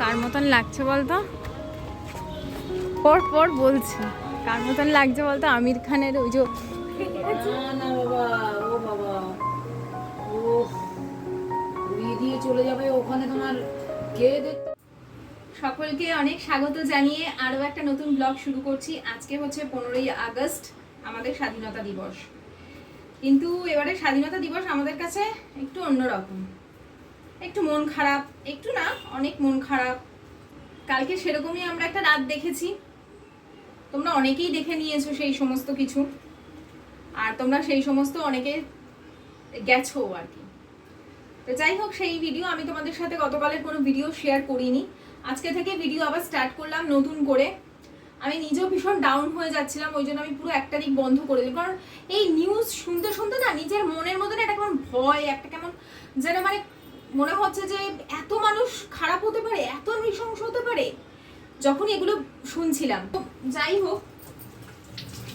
কার মতন লাগছে বলতো? পর পর বলছি। কার মতন লাগছে বলতো? আমির খানের ওই যে চলে যাবে ওখানে তোমার সকলকে অনেক স্বাগত জানিয়ে আরও একটা নতুন ব্লগ শুরু করছি। আজকে হচ্ছে পনেরোই আগস্ট, আমাদের স্বাধীনতা দিবস। কিন্তু এবারে স্বাধীনতা দিবস আমাদের কাছে একটু অন্যরকম। একটু মন খারাপ একটু না, অনেক মন খারাপ। কালকে সেরকমই আমরা একটা রাত দেখেছি। তোমরা অনেকেই দেখে নিয়েছো সেই সমস্ত কিছু। আর তোমরা সেই সমস্ত অনেকে গেছো আর কি। তো যাই হোক, সেই ভিডিও আমি তোমাদের সাথে গতকালের কোনো ভিডিও শেয়ার করিনি। আজকে থেকে ভিডিও আবার স্টার্ট করলাম নতুন করে। আমি নিজেও ভীষণ ডাউন হয়ে যাচ্ছিলাম, ওই জন্য আমি পুরো একটা দিক বন্ধ করে দিই কারণ এই নিউজ শুনতে শুনতে না, নিজের মনের মধ্যে না একটা কেমন ভয়, একটা কেমন যেন মানে মনে হচ্ছে যে এত মানুষ খারাপ হতে পারে, এত নৃশংস হতে পারে যখন এগুলো শুনছিলাম। যাই হোক,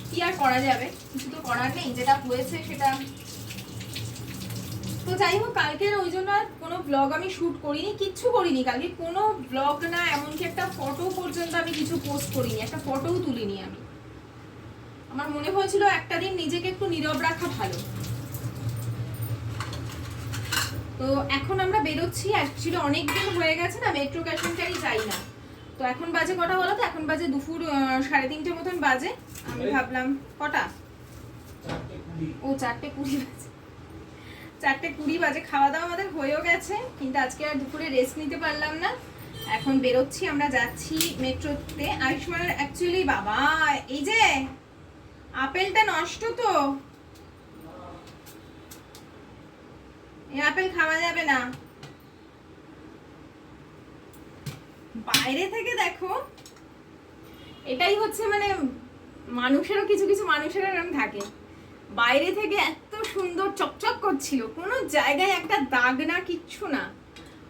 কি আর করা যাবে? কিছু তো করার নেই, যেটা হয়েছে সেটা। তো যাই হোক কালকের ওই জন্য আর কোনো ব্লগ আমি শ্যুট করিনি, কিচ্ছু করিনি। কালকে কোনো ব্লগ না, এমনকি একটা ফটো পর্যন্ত আমি কিছু পোস্ট করিনি, একটা ফটোও তুলিনি আমি। আমার মনে হয়েছিল একটা দিন নিজেকে একটু নীরব রাখা ভালো। তো এখন আমরা বেরোচ্ছি অ্যাকচুয়ালি অনেক দিন হয়ে গেছে না মেট্রো ক্যাশনটাই যাই না। তো এখন বাজে কটা বলো তো? এখন বাজে দুপুর সাড়ে তিনটে মতন বাজে। আমি ভাবলাম কটা? ও চারটে কুড়ি বাজে। চারটে কুড়ি বাজে খাওয়া দাওয়া আমাদের হয়েও গেছে কিন্তু আজকে আর দুপুরে রেস্ট নিতে পারলাম না। এখন বেরোচ্ছি আমরা যাচ্ছি মেট্রোতে আয়ুষ্মানের অ্যাকচুয়ালি বাবা এই যে আপেলটা নষ্ট তো। এই আপেল খাওয়া যাবে না। বাইরে থেকে দেখো। এটাই হচ্ছে মানে মানুষেরও কিছু কিছু মানুষের এরকম থাকে। বাইরে থেকে এত সুন্দর চকচক করছিল। কোনো জায়গায় একটা দাগ না, কিচ্ছু না।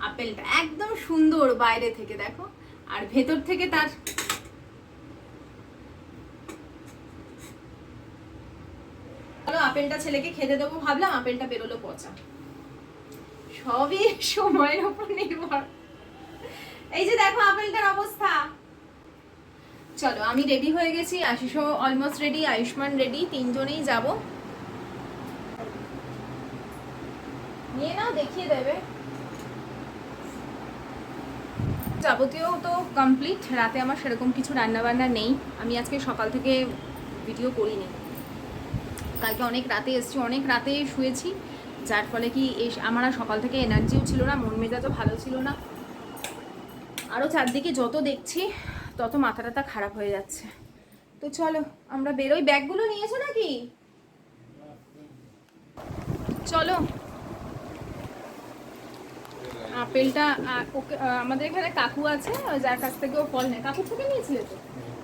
আপেলটা একদম সুন্দর বাইরে থেকে, দেখো। আর ভেতর থেকে তার আপেলটা ছেলেকে খেতে দেবো, ভাবলাম আপেলটা বেরোলো পচা। সবই সময়ের উপর নির্ভর। এই যে দেখো আপেলটার অবস্থা। চলো, আমি রেডি হয়ে গেছি, আশিসও অলমোস্ট রেডি আয়ুষ্মান রেডি তিনজনেই যাব। নিয়ে নাও, দেখিয়ে দেবে। যাবতীয় তো কমপ্লিট রাতে আমার সেরকম কিছু রান্না বান্না নেই। আমি আজকে সকাল থেকে ভিডিও করিনি। কালকে অনেক রাতে এসেছি, অনেক রাতে শুয়েছি। যার ফলে কি এস আমার সকাল থেকে এনার্জিও ছিল না, মন মেজাজও ভালো ছিল না। আরও চারদিকে যত দেখছি, তত মাথা টাথা খারাপ হয়ে যাচ্ছে। তো চলো, আমরা বেরোই। ব্যাগগুলো নিয়েছো নাকি? চলো। আপেলটা ওকে আমাদের এখানে কাকু আছে যার কাছ থেকে ও ফল নেয়। কাকু থেকে নিয়েছিলে তো?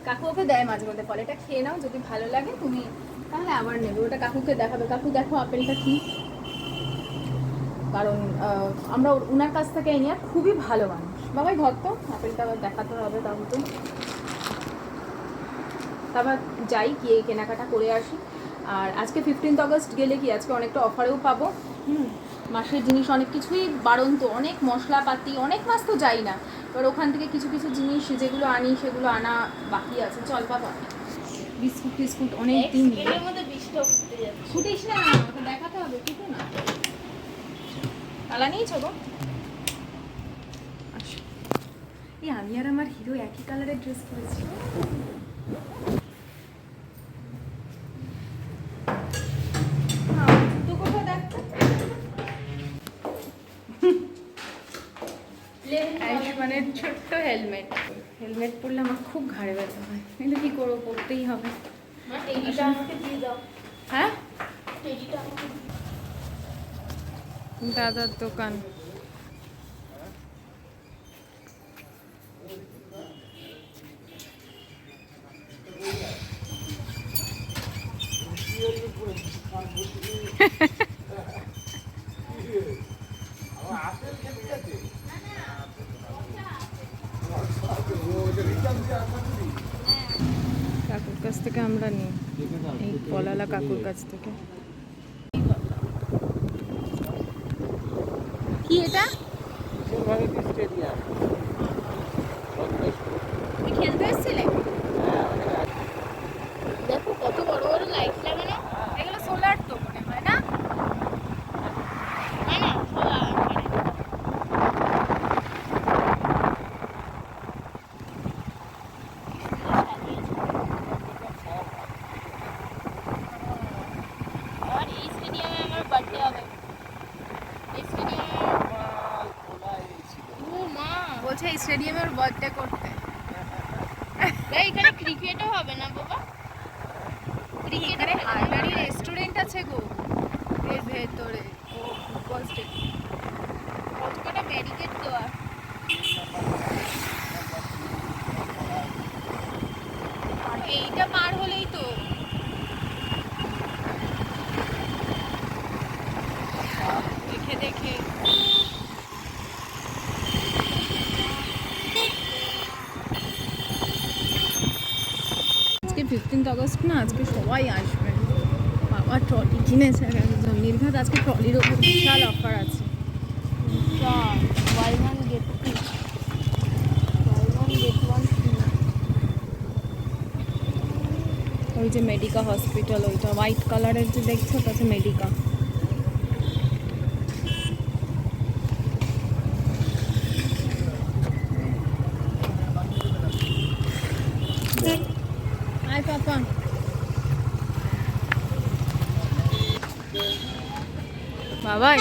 কাকু ওকে দেয় মাঝে মধ্যে ফল। এটা খেয়ে নাও, যদি ভালো লাগে তুমি, তাহলে আবার নেবে। ওটা কাকুকে দেখাবে। কাকু দেখো আপেলটা কি কারণ আমরা ওনার কাছ থেকে এই নিয়ে খুবই ভালো মানুষ। বাবাই ধর তো আপেলটা আবার দেখাতে হবে তাহলে তো তারপর যাই গিয়ে কেনাকাটা করে আসি। আর আজকে ফিফটিন্থ আগস্ট গেলে কি আজকে অনেকটা অফারেও পাবো। হুম মাসের জিনিস অনেক কিছুই বাড়ন্ত অনেক মশলাপাতি অনেক মাস তো যাই না। এবার ওখান থেকে কিছু কিছু জিনিস যেগুলো আনি সেগুলো আনা বাকি আছে। চল বাবা। বিস্কুট টিস্কুট অনেক দিন ফুটিস না দেখাতে হবে ফুটে না। তালা নিয়েছো গো। এই আমি আর আমার হিরো একই কালারের ড্রেস পরেছি। তো? আয়ুষ্মানের ছোট্ট হেলমেট। হেলমেট পরলে আমার খুব ঘাড়ে ব্যথা হয়। কিন্তু কি করব? পরতেই হবে। মা টেডিটা আমাকে দিয়ে দাও। হ্যাঁ? দাদার দোকান। কাকুর কাছ থেকে আমরা নিই। এই পলালা কাকুর কাছ থেকে কি এটা বিশ্বভারতী স্টেডিয়াম বলছে এই স্টেডিয়ামে ওর বার্থডে করতে এই, এখানে ক্রিকেটও হবে না বাবা এখানে হায়দারি রেস্টুরেন্ট আছে গো এর ভেতরে ও ফুটবল স্টেডিয়াম কতটা ব্যারিকেড দেওয়া এইটা পার হলেই তো দেখে দেখে আজকে ফিফটিন্থ আগস্ট না, আজকে সবাই আসবে। বাবা ট্রলি কিনেছে এক একজন নির্ঘাত। আজকে ট্রলির ওপর বিশাল অফার আছে। Buy one get two buy one get one ওই যে মেডিকা হসপিটাল ওইটা হোয়াইট কালারের যে দেখছ ওটা মেডিকা আয় পাপা বাবাই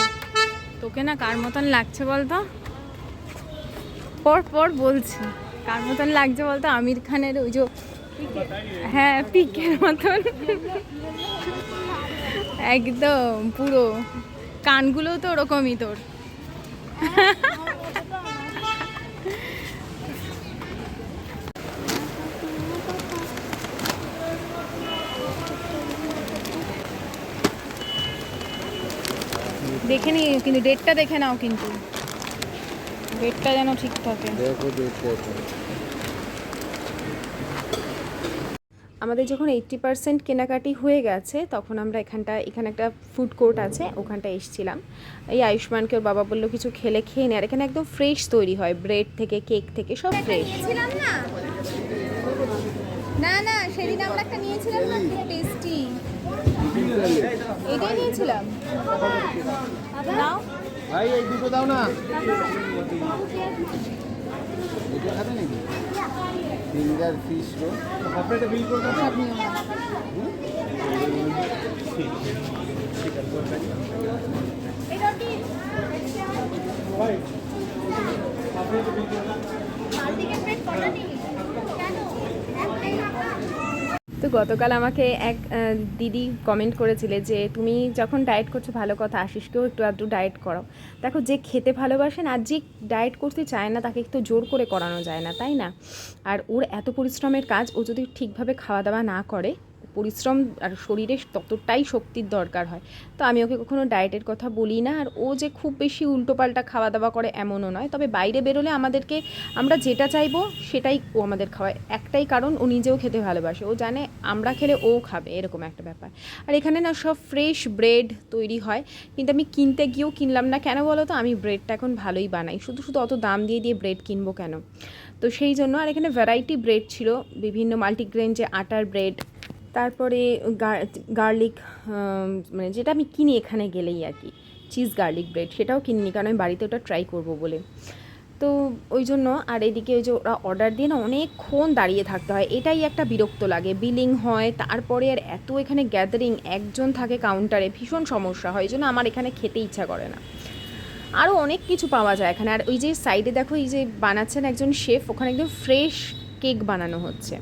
তোকে না কার মতন লাগছে বলতো? পর পর বলছি। কার মতন লাগছে বলতো? আমির খানের ওই যে হ্যাঁ পিকের মতন। একদম পুরো। কানগুলো তো ওরকমই তোর। দেখে নি কিন্তু ডেটটা দেখে নাও কিন্তু। ডেটটা যেন ঠিক থাকে। দেখো দেখো আমাদের যখন এইট্টি পার্সেন্ট কেনাকাটি হয়ে গেছে তখন আমরা এখানটা এখানে একটা ফুড কোর্ট আছে ওখানটা এসেছিলাম। এই আয়ুষ্মানকে ওর বাবা বলল কিছু খেলে খেয়ে নে আর এখানে একদম ফ্রেশ তৈরি হয় ব্রেড থেকে কেক থেকে সব ফ্রেশ না? না না সেদিন আমরা একটা নিয়েছিলাম না টেস্টি এটাই নিয়েছিলাম। নাও। ভাই এই দুটো দাও না। এটা খাবে নাকি ফিঙ্গার ফিশ রোল আপনার বিল করে দাও সব নিও না। তো গতকাল আমাকে এক দিদি কমেন্ট করেছিলে যে, তুমি যখন ডায়েট করছ, ভালো কথা, আশিসকেও একটু আধটু ডায়েট করো। দেখো, যে খেতে ভালোবাসেন আর যে ডায়েট করতে চায় না, তাকে একটু জোর করে করানো যায় না, তাই না? আর ওর এত পরিশ্রমের কাজ, ও যদি ঠিকভাবে খাওয়া দাওয়া না করে পরিশ্রম আর শরীরে ততটাই শক্তির দরকার হয়। তো আমি ওকে কখনো ডায়েটের কথা বলি না। আর ও যে খুব বেশি উল্টোপাল্টা খাওয়া দাওয়া করে এমনও নয়। তবে বাইরে বেরোলে আমাদেরকে আমরা যেটা চাইব সেটাই ও আমাদের খাওয়ায়। একটাই কারণ, ও নিজেও খেতে ভালোবাসে। ও জানে আমরা খেলে ও খাবে, এরকম একটা ব্যাপার। আর এখানে না সব ফ্রেশ ব্রেড তৈরি হয়। কিন্তু আমি কিনতে গিয়েও কিনলাম না। কেন বলো তো? আমি ব্রেডটা এখন ভালোই বানাই। শুধু শুধু অত দাম দিয়ে দিয়ে ব্রেড কিনবো কেন? তো সেই জন্য আর এখানে ভ্যারাইটি ব্রেড ছিল। বিভিন্ন মাল্টিগ্রেন যে আটার ব্রেড তারপরে গার্লিক মানে যেটা আমি কিনি এখানে গেলেই আর কি। চিজ গার্লিক ব্রেড, সেটাও কিনিনি কারণ আমি বাড়িতে ওটা ট্রাই করব বলে। তো ওই জন্য আর এদিকে ওই যে ওরা অর্ডার দিয়ে না অনেকক্ষণ দাঁড়িয়ে থাকতে হয়। এটাই একটা বিরক্ত লাগে, বিলিং হয়, তারপরে আর এত এখানে গ্যাদারিং একজন থাকে কাউন্টারে ভীষণ সমস্যা হয়, এই জন্য আমার এখানে খেতে ইচ্ছা করে না। আরও অনেক কিছু পাওয়া যায় এখানে। আর ওই যে সাইডে দেখো, এই যে বানাচ্ছেন একজন শেফ ওখানে একদম ফ্রেশ কেক বানানো হচ্ছে।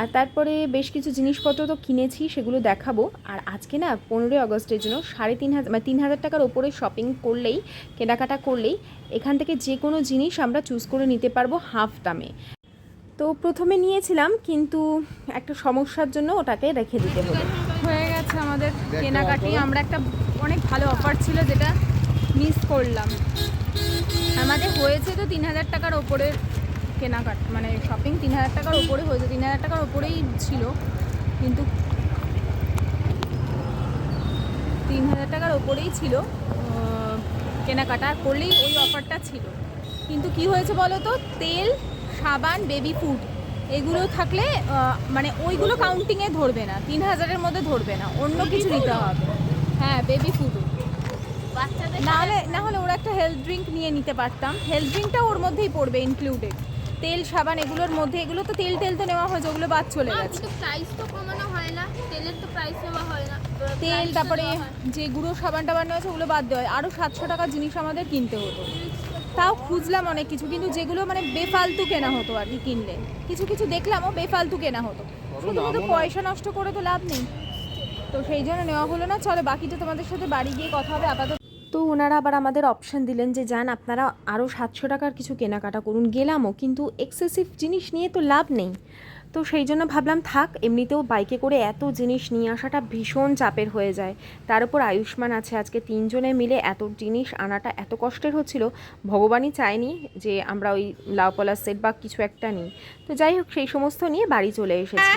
আর তারপরে বেশ কিছু জিনিসপত্র তো কিনেছি সেগুলো দেখাবো। আর আজকে না পনেরোই আগস্টের জন্য সাড়ে তিন হাজার মানে তিন হাজার টাকার ওপরে শপিং করলেই কেনাকাটা করলেই এখান থেকে যে কোনো জিনিস আমরা চুজ করে নিতে পারব হাফ দামে। তো প্রথমে নিয়েছিলাম কিন্তু একটা সমস্যার জন্য ওটাকে রেখে দিতে হলো। হয়ে গেছে আমাদের কেনাকাটি। আমরা একটা অনেক ভালো অফার ছিল যেটা মিস করলাম। আমাদের হয়েছে তো তিন হাজার টাকার ওপরের কেনাকাটা মানে শপিং তিন হাজার টাকার ওপরে হয়েছে তিন হাজার টাকার ওপরেই ছিল কিন্তু তিন হাজার টাকার ওপরেই ছিল কেনাকাটা করলেই ওই অফারটা ছিল। কিন্তু কি হয়েছে বলো তো? তেল সাবান বেবি ফুড এগুলো থাকলে মানে ওইগুলো কাউন্টিংয়ে ধরবে না তিন হাজারের মধ্যে ধরবে না অন্য কিছু নিতে হবে। হ্যাঁ বেবি ফুড বাচ্চাদের না হলে না হলে ওরা একটা হেলথ ড্রিঙ্ক নিয়ে নিতে পারতাম। হেলথ ড্রিঙ্কটা ওর মধ্যেই পড়বে ইনক্লুডেড তেল সাবান এগুলোর মধ্যে এগুলো তো তেল তেল তো নেওয়া হয়েছে ওগুলো বাদ চলে গেছে। প্রাইস তো কমানো হয় না তেলের তো প্রাইস নেওয়া হয় না তেল তারপরে যে গুঁড়ো সাবান টাবান নেওয়া আছে ওগুলো বাদ দেওয়া হয়। আরও সাতশো টাকার জিনিস আমাদের কিনতে হতো। তাও খুঁজলাম অনেক কিছু কিন্তু যেগুলো মানে বেফালতু কেনা হতো আর কি কিনলে। কিছু কিছু দেখলামও বেফালতু কেনা হতো। শুধুমাত্র পয়সা নষ্ট করে তো লাভ নেই। তো সেই জন্য নেওয়া হলো না। চলো বাকিটা তোমাদের সাথে বাড়ি গিয়ে কথা হবে আপাতত তো ওনারা আবার আমাদের অপশান দিলেন যে, যান, আপনারা আরও সাতশো টাকার কিছু কেনাকাটা করুন, গেলামও। কিন্তু এক্সেসিভ জিনিস নিয়ে তো লাভ নেই। তো সেই জন্য ভাবলাম, থাক, এমনিতেও বাইকে করে এত জিনিস নিয়ে আসাটা ভীষণ চাপের হয়ে যায়। তার উপর আয়ুষ্মান আছে, আজকে তিনজনে মিলে এত জিনিস আনাটা এত কষ্টের হচ্ছিল। ভগবানই চায়নি যে, আমরা ওই লাউপলা সেট বা কিছু একটা নিই। তো যাই হোক, সেই সমস্ত নিয়ে বাড়ি চলে এসেছি।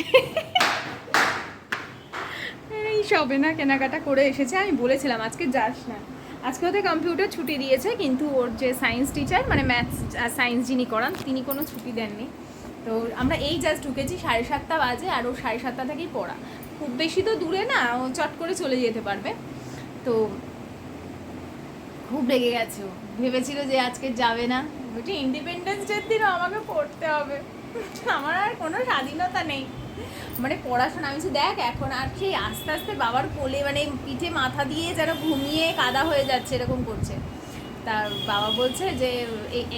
এই সবে না কেনাকাটা করে এসেছে, আমি বলেছিলাম আজকে যাস না। আজকে ওদের কম্পিউটার ছুটি দিয়েছে, কিন্তু ওর যে সায়েন্স টিচার মানে ম্যাথস সায়েন্স যিনি করান, তিনি কোনো ছুটি দেননি। তো আমরা এই জাস্ট ঢুকেছি, সাড়ে সাতটা বাজে, আর ও সাড়ে সাতটা থেকেই পড়া। খুব বেশি তো দূরে না, ও চট করে চলে যেতে পারবে। তো খুব রেগে গেছে ও। ভেবেছিল যে আজকে যাবে না। বলছি ইন্ডিপেন্ডেন্স ডের দিনও আমাকে পড়তে হবে। আমার আর কোনো স্বাধীনতা নেই। মানে পড়াশোনা আমি দেখ, এখন আর সেই আস্তে আস্তে বাবার কোলে মানে পিঠে মাথা দিয়ে যেন ঘুমিয়ে কাদা হয়ে যাচ্ছে, এরকম করছে। তার বাবা বলছে যে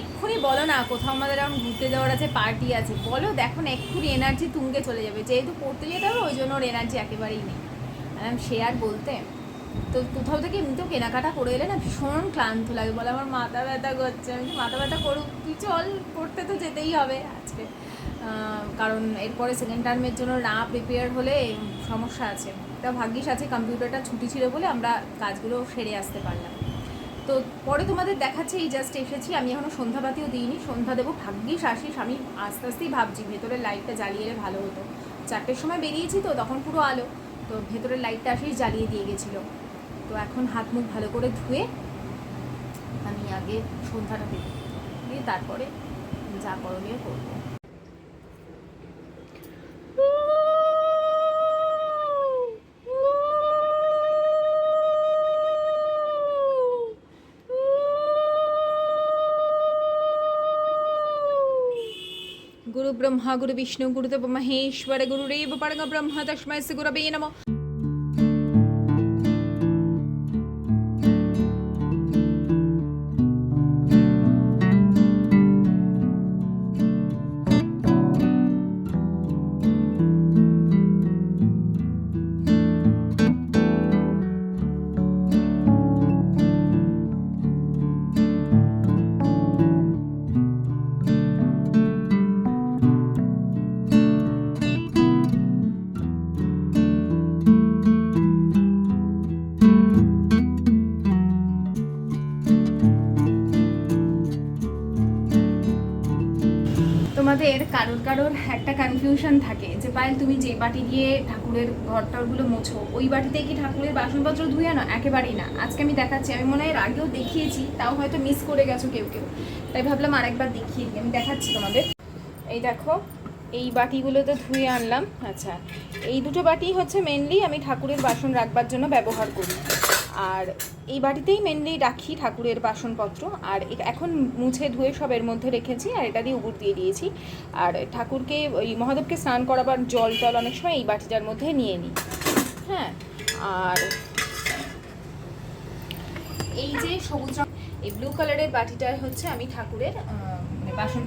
এক্ষুনি বলো না, কোথাও আমাদের এখন ঘুরতে যাওয়ার আছে পার্টি আছে। বলো, দেখো না, এক্ষুনি এনার্জি তুঙ্গে চলে যাবে। যেহেতু পড়তে যেতে হবে, ওই জন্য ওর এনার্জি একেবারেই নেই। আমি সে আর বলতে, তো কোথাও থেকে এমনিতেও কেনাকাটা করে এলে না ভীষণ ক্লান্ত লাগে। বলে, আমার মাথা ব্যথা করছে। আমি মাথা ব্যথা করুক, তুই চল, পড়তে তো যেতেই হবে আজকে। কারণ এরপরে সেকেন্ড টার্মের জন্য না প্রিপেয়ার হলে সমস্যা আছে। তা ভাগ্যিস আছে কম্পিউটারটা ছুটি ছিল বলে আমরা কাজগুলো সেরে আসতে পারলাম। তো পরে তোমাদের দেখাচ্ছে, এই জাস্ট এসেছি। আমি এখনও সন্ধ্যাবাতিও দিইনি। সন্ধ্যা দেবো, ভাগ্যিস আসিস। আমি আস্তে আস্তেই ভাবছি, ভেতরের লাইটটা জ্বালিয়ে এলে ভালো হতো। চারটের সময় বেরিয়েছি তো, তখন পুরো আলো। তো ভেতরের লাইটটা আসেই জ্বালিয়ে দিয়ে গেছিল। তো এখন হাত মুখ ভালো করে ধুয়ে আমি আগে সন্ধ্যাটা দেব। দিয়ে তারপরে যা করণীয় করব। ব্রহ্মা গুরু বিষ্ণু গুরুদেব মহেশ্বর গুরুরেব পরম ব্রহ্ম তস্মৈ শ্রী গুরবে নমঃ কারোর একটা কনফিউশন থাকে যে, পায়েল, তুমি যে বাটি দিয়ে ঠাকুরের ঘরটারগুলো মোছো, ওই বাটিতে কি ঠাকুরের বাসনপত্র ধুয়ে আনো? একেবারেই না। আজকে আমি দেখাচ্ছি, আমি মনে হয় আগেও দেখিয়েছি, তাও হয়তো মিস করে গেছো কেউ কেউ। তাই ভাবলাম আরেকবার দেখিয়ে দিই, আমি দেখাচ্ছি তোমাদের। এই দেখো, এই বাটিগুলো তো ধুয়ে আনলাম। আচ্ছা এই দুটো বাটি হচ্ছে মেনলি আমি ঠাকুরের বাসন রাখবার জন্য ব্যবহার করি। আর এই বাটিতেই মেনলি রাখি ঠাকুরের বাসনপত্র। আর এখন মুছে ধুয়ে সব এর মধ্যে রেখেছি আর এটা দিয়ে উগুর দিয়ে দিয়েছি। আর ঠাকুরকে, ওই মহাদেবকে স্নান করাবার জল টল অনেক সময় এই বাটিটার মধ্যে নিয়ে নিই। হ্যাঁ আর এই যে সবুজ রং, এই ব্লু কালারের বাটিটা হচ্ছে আমি ঠাকুরের মানে বাসন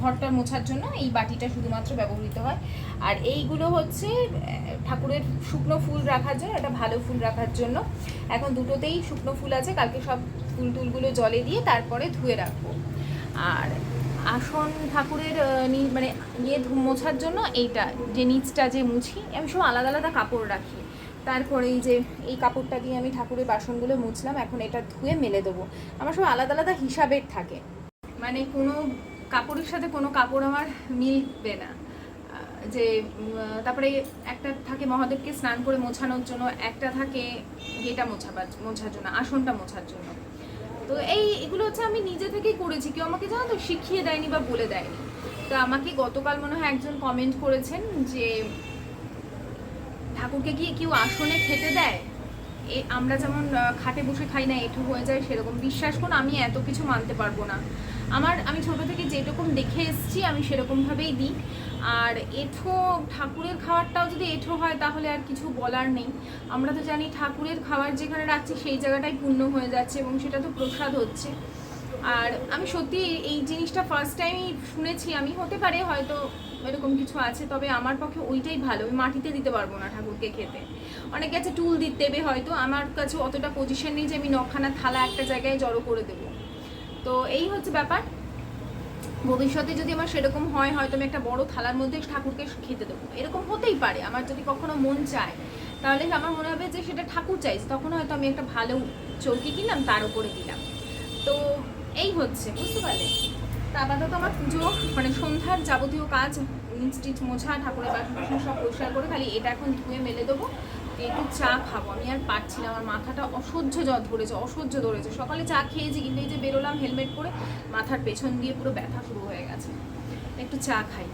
ঘরটা মোছার জন্য এই বাটিটা শুধুমাত্র ব্যবহৃত হয়। আর এইগুলো হচ্ছে ঠাকুরের শুকনো ফুল রাখার জন্য এটা ভালো ফুল রাখার জন্য। এখন দুটোতেই শুকনো ফুল আছে, কালকে সব ফুল টুলগুলো জলে দিয়ে তারপরে ধুয়ে রাখব। আর আসন ঠাকুরের মানে ইয়ে মোছার জন্য এইটা, যে নিচটা যে মুছি, আমি সব আলাদা আলাদা কাপড় রাখি। তারপরে এই যে, এই কাপড়টা দিয়ে আমি ঠাকুরের বাসনগুলো মুছলাম, এখন এটা ধুয়ে মেলে দেবো। আমার সব আলাদা আলাদা হিসাবের থাকে। মানে কোনো কাপড়ের সাথে কোনো কাপড় আমার মিলবে না। যে তারপরে একটা থাকে মহাদেবকে স্নান করে মোছানোর জন্য, একটা থাকে ইয়েটা মোছাবার, মোছার জন্য, আসনটা মোছার জন্য। তো এই এগুলো হচ্ছে আমি নিজে থেকেই করেছি। কেউ আমাকে জানো তো শিখিয়ে দেয়নি বা বলে দেয়নি। তো আমাকে গতকাল মনে হয় একজন কমেন্ট করেছেন যে, ঠাকুরকে গিয়ে কেউ আসনে খেতে দেয়? এ, আমরা যেমন খাটে বসে খাই না এঠো হয়ে যায় সেরকম। বিশ্বাস করুন, আমি এত কিছু মানতে পারব না। আমার, আমি ছোট থেকে যেরকম দেখে এসেছি, আমি সেরকমভাবেই দিই। আর এঠো, ঠাকুরের খাবারটাও যদি এঠো হয়, তাহলে আর কিছু বলার নেই। আমরা তো জানি ঠাকুরের খাবার যেখানে রাখছি, সেই জায়গাটাই পূর্ণ হয়ে যাচ্ছে এবং সেটা তো প্রসাদ হচ্ছে। আর আমি সত্যি এই জিনিসটা ফার্স্ট টাইমই শুনেছি। আমি হতে পারে হয়তো এরকম কিছু আছে, তবে আমার পক্ষে ওইটাই ভালো। আমি মাটিতে দিতে পারব না ঠাকুরকে খেতে। অনেকে আছে, টুল দিতে দেবে হয়তো। আমার কাছে অতটা পজিশন নেই যে আমি নখানা থালা একটা জায়গায় জড়ো করে দেবো। তো এই হচ্ছে ব্যাপার। ভবিষ্যতে যদি আমার সেরকম হয়, হয়তো আমি একটা বড় থালার মধ্যে ঠাকুরকে খেতে দেবো। এরকম হতেই পারে, আমার যদি কখনো মন চায়। তাহলে আমার মনে হবে যে সেটা ঠাকুর চাইছে তখন হয়তো আমি একটা ভালো চৌকি কিনলাম, তার উপরে দিলাম। তো এই হচ্ছে, বুঝতে পারলে? তা আপাতত আমার পুজো মানে সন্ধ্যার যাবতীয় কাজ নিচ টিচ মোছা, ঠাকুরের বাসন সব পরিষ্কার করে খালি এটা এখন ধুয়ে মেলে দেবো। একটু চা খাব। আমি আর পারছি না আমার মাথাটা অসহ্য জ্বর ধরেছে অসহ্য ধরেছে। সকালে চা খেয়েছি কিন্তু এই যে বেরোলাম হেলমেট পরে মাথার পেছন দিয়ে পুরো ব্যথা শুরু হয়ে গেছে। একটু চা খাই।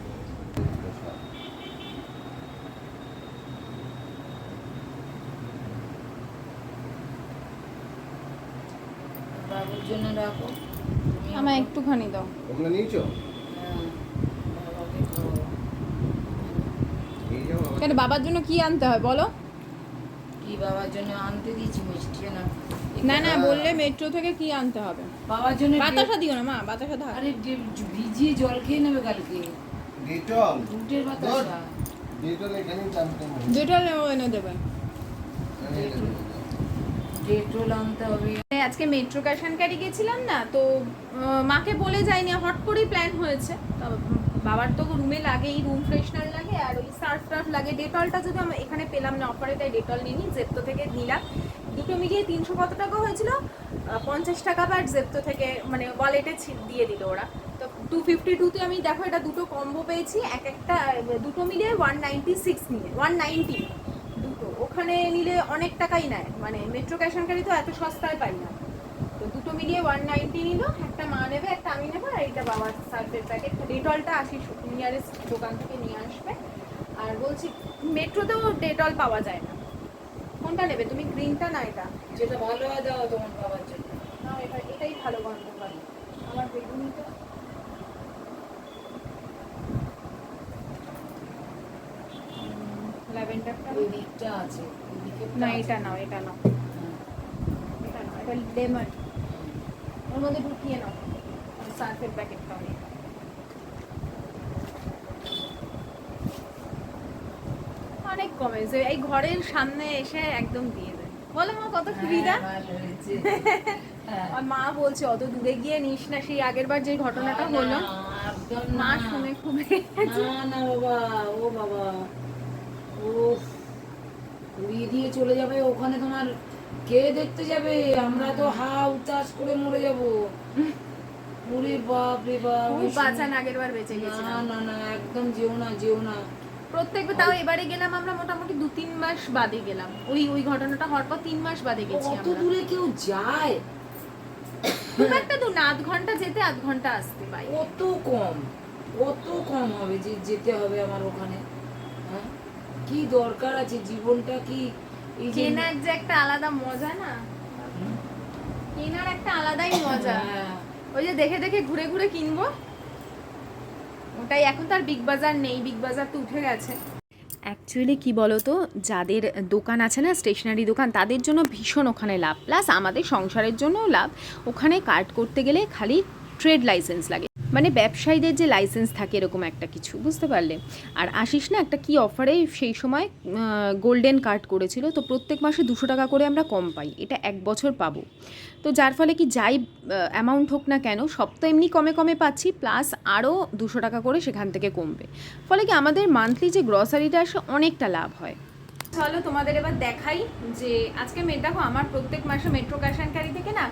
বাবুর জন্য রাখো। আমার একটুখানি দাও। ওগুলো নিয়েছো? হ্যাঁ, কেন বাবার জন্য কি আনতে হয় বলো? কি বাবার জন্য আনতে দিয়েছি মিষ্টি না? না না বললে মেট্রো থেকে কি আনতে হবে? বাবার জন্য বাতাসা দিও না মা বাতাসা থাক আরে ভিজিয়ে জল খেয়ে নেবে কালকে। ডেটল। দুধের বাতাসা। ডেটল এখানেই টানতে হবে। যেটা এনে দেবে। ডেটল আনতে হবে। আজকে মেট্রো অ্যান্ড গেছিলাম না তো মাকে বলে যাইনি হট করেই প্ল্যান হয়েছে। তো বাবার তো রুমে লাগে, এই রুম ফ্রেশনার লাগে আর ওই সার্ফ টার্ফ লাগে। ডেটলটা যদি আমি এখানে পেলাম না অফারে তাই ডেটল নিই জেপ্তো থেকে নিলাম। দুটো মিলিয়ে তিনশো কত টাকা হয়েছিল? পঞ্চাশ টাকা বা জেপ্তো থেকে মানে ওয়ালেটে দিয়ে দিল ওরা। তো টু ফিফটি টুতে আমি, দেখো, এটা দুটো কম্বো পেয়েছি। এক একটা, দুটো মিলিয়ে ওয়ান নাইনটি সিক্স নিয়ে ওয়ান নাইনটি দুটো। ওখানে নিলে অনেক টাকাই নেয়। মানে মেট্রো ক্যাশ তো এত সস্তায় পাই না। মিলিয়ে ওয়ান নাইনটি নিল একটা মা নেবে একটা আমি নেব আর এইটা বাবার সার্ফের প্যাকেট ডেটলটা আসি নিয়ারেস্ট দোকান থেকে নিয়ে আসবে। আর বলছি মেট্রোতেও ডেটল পাওয়া যায় না। কোনটা নেবে? তুমি গ্রিনটা না এটা? যেটা ভালো হয় দাও তোমার বাবার জন্য। না এটা এটাই ভালো গন্ধ পাই আমার বেগুনিটা। ল্যাভেন্ডারটা ওই দিকটা আছে না এটা নাও এটা নাও। হ্যাঁ। এটা নাও এটা লেমন। ওর মধ্যে ঢুকিয়ে নাও সার্ফের প্যাকেটটা অনেক অনেক কমেছে এই ঘরের সামনে এসে একদম দিয়ে দেয়। বলো মা কত সুবিধা? হ্যাঁ, হ্যাঁ। আর মা বলছে অত দূরে গিয়ে নিস না। সেই আগের বার যে ঘটনাটা হলো না, মা শুনে খুব না না বাবা ও বাবা। ও উড়িয়ে দিয়ে চলে যাবে। ওখানে তোমার কে দেখতে যাবে? আমরা তো হা উতাস করে মরে যাব। ওরে বাপ রে বাপ খুব ওই বাঁচান আগের বার বেঁচে না না না একদম যেও না যেও না। প্রত্যেকবার তাও এবারে গেলাম আমরা মোটামুটি দু তিন মাস বাদে গেলাম। ওই ওই ঘটনাটা হওয়ার পর তিন মাস বাদে গেছি অত আমরা। দূরে কেউ যায়? খুব একটা দূর না আধ ঘণ্টা যেতে আধ ঘণ্টা আসতে পাই। কত কম কত কম হবে যে যেতে হবে আমার ওখানে। হ্যাঁ? কি দরকার আছে? জীবনটা কি কেনার যে একটা আলাদা মজা না? কেনার একটা আলাদাই মজা। হ্যাঁ। ওই যে দেখে দেখে ঘুরে ঘুরে কিনবো? ওটাই এখন তো আর বিগ বাজার নেই বিগ বাজার তো উঠে গেছে। অ্যাকচুয়ালি কি বলতো? যাদের দোকান আছে না স্টেশনারি দোকান তাদের জন্য ভীষণ ওখানে লাভ। প্লাস আমাদের সংসারের জন্যও লাভ। ওখানে কার্ড করতে গেলে খালি ট্রেড লাইসেন্স লাগে। মানে ব্যবসায়ীদের যে লাইসেন্স থাকে এরকম একটা কিছু, বুঝতে পারলে? আর আসিস না একটা কি অফারে সেই সময় গোল্ডেন কার্ড করেছিল, তো প্রত্যেক মাসে দুশো টাকা করে আমরা কম পাই, এটা এক বছর পাবো। তো যার ফলে কি যাই অ্যামাউন্ট হোক না কেন, সব তো এমনি কমে কমে পাচ্ছি প্লাস আরও দুশো টাকা করে সেখান থেকে কমবে। ফলে কি আমাদের মান্থলি যে গ্রসারিটা আসে, অনেকটা লাভ হয়। চলো তোমাদের এবার দেখাই যে, আজকে মেয়ে দেখো আমার প্রত্যেক মাসে মেট্রো ক্যাশ থেকে না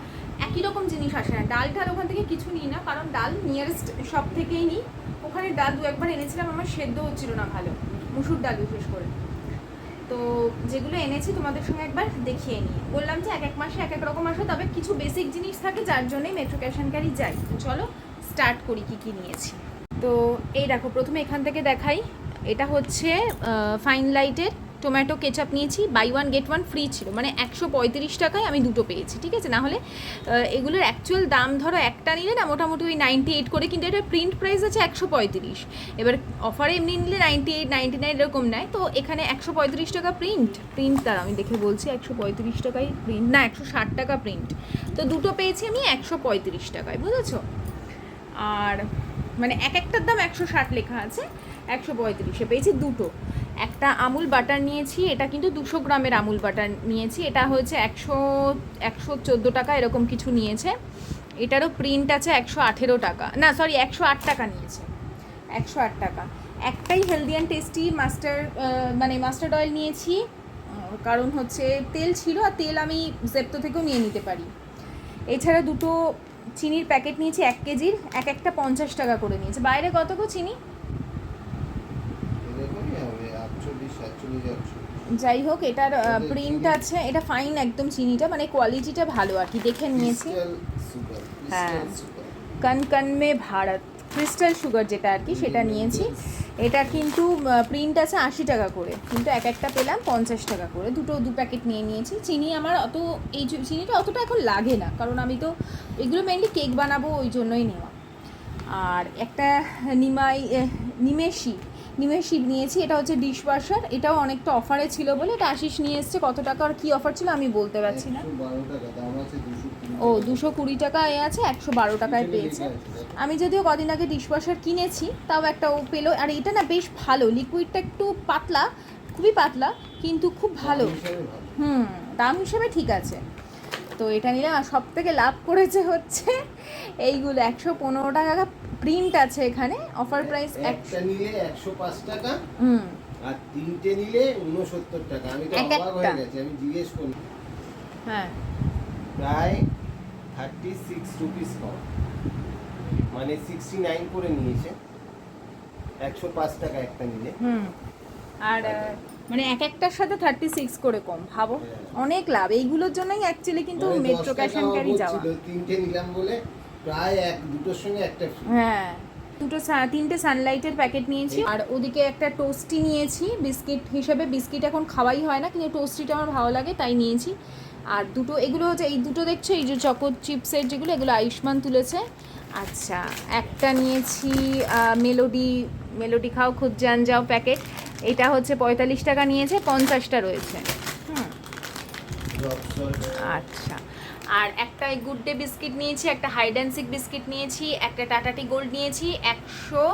একই রকম জিনিস আসে না। ডাল ওখান থেকে কিছু নিই না, কারণ ডাল নিয়ারেস্ট সব থেকেই নিই। ওখানে ডাল দু একবার এনেছিলাম, আমার সেদ্ধ হচ্ছিল না ভালো, মুসুর ডাল বিশেষ করে। তো যেগুলো এনেছি তোমাদের সঙ্গে একবার দেখিয়ে নিই। বললাম যে এক এক মাসে এক এক রকম আসে, তবে কিছু বেসিক জিনিস থাকে যার জন্যই মেট্রো ক্যাশ অ্যান্ড ক্যারি যাই। চলো স্টার্ট করি কি কি নিয়েছি। তো এই দেখো, প্রথমে এখান থেকে দেখাই। এটা হচ্ছে ফাইন লাইটের টোম্যাটো কেচাপ নিয়েছি buy one get one free ছিল। মানে একশো পঁয়ত্রিশ টাকায় আমি দুটো পেয়েছি, ঠিক আছে? না হলে এগুলোর অ্যাকচুয়াল দাম ধরো একটা নিলে না, মোটামুটি ওই নাইনটি এইট করে, কিন্তু এটার প্রিন্ট প্রাইস আছে একশো পঁয়ত্রিশ। এবার অফারে এমনি নিলে নাইনটি এইট নাইনটি নাইন এরকম নেয়, তো এখানে একশো পঁয়ত্রিশ টাকা প্রিন্ট প্রিন্ট তার আমি দেখে বলছি, একশো পঁয়ত্রিশ টাকায় প্রিন্ট না, একশো ষাট টাকা প্রিন্ট তো দুটো পেয়েছি আমি একশো পঁয়ত্রিশ টাকায়, বুঝেছ? আর মানে এক একটার দাম একশো ষাট লেখা আছে, একশো পঁয়ত্রিশে। পেয়েছি দুটো। একটা আমুল বাটার নিয়েছি, এটা কিন্তু দুশো গ্রামের আমুল বাটার নিয়েছি। এটা হয়েছে একশো একশো চোদ্দ টাকা, এরকম কিছু নিয়েছে। এটারও প্রিন্ট আছে একশো আঠেরো টাকা। না সরি একশো আট টাকা নিয়েছে। একশো আট টাকা। একটাই হেলদি অ্যান্ড টেস্টি মাস্টার মানে মাস্টার্ড অয়েল নিয়েছি। কারণ হচ্ছে তেল ছিল, আর তেল আমি জেপ্তো থেকেও নিয়ে নিতে পারি। এছাড়া দুটো চিনির প্যাকেট নিয়েছি এক কেজির এক একটা পঞ্চাশ টাকা করে নিয়েছে। বাইরে কত গো চিনি? যাই হোক এটার প্রিন্ট আছে। এটা ফাইন একদম চিনিটা মানে কোয়ালিটিটা ভালো আর কি দেখে নিয়েছি। হ্যাঁ। কনকনমে কন কন মে ভারত ক্রিস্টাল সুগার যেটা আর কি সেটা নিয়েছি। এটা কিন্তু প্রিন্ট আছে আশি টাকা করে। কিন্তু এক একটা পেলাম পঞ্চাশ টাকা করে। দুটো, দু প্যাকেট নিয়ে নিয়েছি। চিনি আমার অত, এই চিনিটা অতটা এখন লাগে না। কারণ আমি তো, এগুলো মেনলি কেক বানাবো ওই জন্যই নেওয়া। আর একটা নিমাই নিমেষি নিমেষি নিয়েছি। এটা হচ্ছে ডিশ ওয়াশার এটাও অনেকটা অফারে ছিল বলে। এটা আশিস নিয়ে এসছে। কত টাকা আর কী অফার ছিল আমি বলতে পারছি না। আছে দুশো কুড়ি ও টাকা। দুশো কুড়ি টাকায় আছে একশো বারো টাকায় পেয়েছে। আমি যদিও কদিন আগে ডিশওয়াশার কিনেছি তাও একটা ও পেল। আর এটা না বেশ ভালো লিকুইডটা একটু পাতলা খুবই পাতলা কিন্তু খুব ভালো। হুম দাম হিসেবে ঠিক আছে। তো এটা নিলাম আর সব থেকে লাভ করেছে হচ্ছে এইগুলো একশো পনেরো টাকা প্রিন্ট আছে এখানে অফার প্রাইস এক একটা নিলে একশো পাঁচ টাকা হুম। আর তিনটে নিলে উনসত্তর টাকা। আমি তো অবাক হয়ে গেছি আমি জিজ্ঞেস করি হ্যাঁ। প্রায় থার্টি সিক্স রুপিস কম। মানে সিক্সটি নাইন করে নিয়েছে। একশো পাঁচ টাকা একটা নিলে। আর মানে এক একটার সাথে থার্টি সিক্স করে কম ভাবো। হ্যাঁ। অনেক লাভ। এইগুলোর জন্যই অ্যাকচুয়ালি কিন্তু মেট্রো ক্যাশ অ্যান্ড ক্যারি যাওয়া। তিনটে নিলাম বলে প্রায় এক দুটোর সঙ্গে একটা হ্যাঁ। দুটো তিনটে সানলাইটের প্যাকেট নিয়েছি। আর ওদিকে একটা টোস্টি নিয়েছি। বিস্কিট হিসেবে বিস্কিট এখন খাওয়াই হয় না কিন্তু টোস্টিটা আমার ভালো লাগে তাই নিয়েছি। আর দুটো, এগুলো হচ্ছে, এই দুটো দেখছ, এই যে চকো চিপসের যেগুলো, এগুলো আয়ুষ্মান তুলেছে। আচ্ছা একটা নিয়েছি মেলোডি মেলোডি খাও খুদ জান যাও প্যাকেট এটা হচ্ছে পঁয়তাল্লিশ টাকা নিয়েছে, পঞ্চাশটা রয়েছে। আচ্ছা আর একটা গুড ডে বিস্কিট নিয়েছি, একটা হাইডেন্সিক বিস্কিট নিয়েছি, একটা টাটাটি গোল্ড নিয়েছি, একশো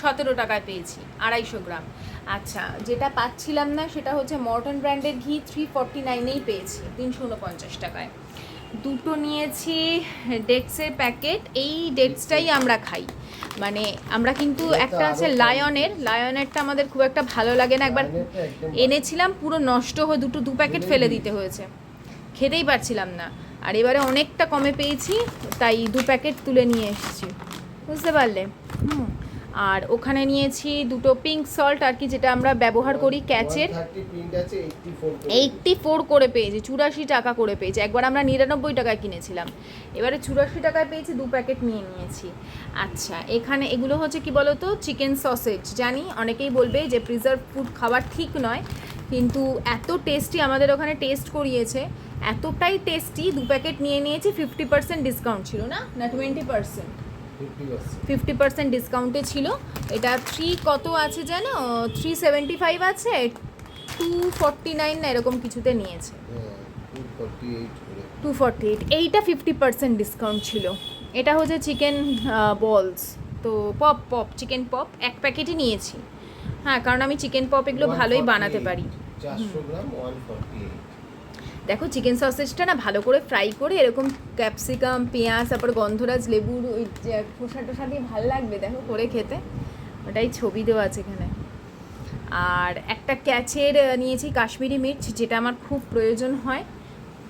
সতেরো টাকায় পেয়েছি, আড়াইশো গ্রাম। আচ্ছা যেটা পাচ্ছিলাম না সেটা হচ্ছে মর্টন ব্র্যান্ডের ঘি থ্রি ফর্টি নাইনেই পেয়েছি তিনশো উনপঞ্চাশ টাকায়। দুটো নিয়েছি ডেক্সের প্যাকেট এই ডেক্সটাই আমরা খাই। মানে আমরা কিন্তু একটা আছে লায়নের লায়নেরটা আমাদের খুব একটা ভালো লাগে না। একবার। এনেছিলাম পুরো নষ্ট হয়ে দুটো দু প্যাকেট ফেলে দিতে হয়েছে। খেতেই পারছিলাম না। আর এবারে অনেকটা কমে পেয়েছি তাই দু প্যাকেট তুলে নিয়ে এসেছি। বুঝতে পারলে? হুম। আর ওখানে নিয়েছি দুটো পিঙ্ক সল্ট আর কি যেটা আমরা ব্যবহার করি ক্যাচের। 130 print আছে 84 করে। এইটটি ফোর করে পেয়েছি, চুরাশি টাকা করে পেয়েছি। একবার আমরা নিরানব্বই টাকায় কিনেছিলাম। এবারে চুরাশি টাকায় পেয়েছি, দু প্যাকেট নিয়ে নিয়েছি। আচ্ছা এখানে এগুলো হচ্ছে কি বলতো? চিকেন সসেজ জানি? অনেকেই বলবে যে প্রিজার্ভ ফুড খাবার ঠিক নয়, কিন্তু এত টেস্টি আমাদের ওখানে টেস্ট করিয়েছে। এতটাই টেস্টি দু প্যাকেট নিয়ে নিয়েছি ফিফটি পার্সেন্ট ডিসকাউন্ট ছিল, না? না টোয়েন্টি পার্সেন্ট 50%। ফিফটি পার্সেন্ট ডিসকাউন্টে ছিল। এটা থ্রি কত আছে জানো? থ্রি সেভেন্টি ফাইভ আছে টু ফর্টি নাইন না এরকম কিছুতে নিয়েছে। 248 করে। টু ফর্টি এইট এইটা ফিফটি পার্সেন্ট ডিসকাউন্ট ছিল। এটা হচ্ছে চিকেন বলস তো পপ পপ চিকেন পপ এক প্যাকেটই নিয়েছি। হ্যাঁ কারণ আমি চিকেন পপ এগুলো ভালোই বানাতে পারি। 400 গ্রাম 148 দেখো চিকেন সসেজটা না ভালো করে ফ্রাই করে এরকম ক্যাপসিকাম পেঁয়াজ, তারপর গন্ধরাজ লেবুর ওই খোসা টোসা দিয়ে ভালো লাগবে, দেখো করে খেতে। ওটাই ছবি দেওয়া আছে এখানে। আর একটা ক্যাচের নিয়েছি কাশ্মীরি মির্চ, যেটা আমার খুব প্রয়োজন হয়।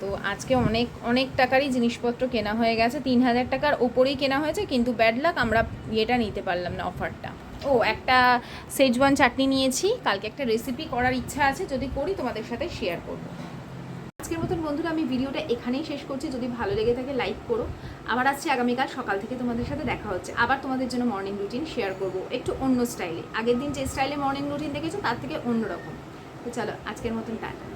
তো আজকে অনেক অনেক টাকারই জিনিসপত্র কেনা হয়ে গেছে। তিন হাজার টাকার ওপরেই কেনা হয়েছে, কিন্তু ব্যাড লাক আমরা ইয়েটা নিতে পারলাম না অফারটা ও, একটা সেজওয়ান চাটনি নিয়েছি। কালকে একটা রেসিপি করার ইচ্ছা আছে, যদি করি তোমাদের সাথে শেয়ার করব। আজকের মতন বন্ধুরা, আমি ভিডিওটা এখানেই শেষ করছি। যদি ভালো লেগে থাকে লাইক করো। আবার আসছি আগামীকাল সকাল থেকে তোমাদের সাথে দেখা হচ্ছে। আবার তোমাদের জন্য মর্নিং রুটিন শেয়ার করব। একটু অন্য স্টাইলে আগের দিন যে স্টাইলে মর্নিং রুটিন দেখেছ, তার থেকে অন্যরকম। তো চলো, আজকের মতন টাটা।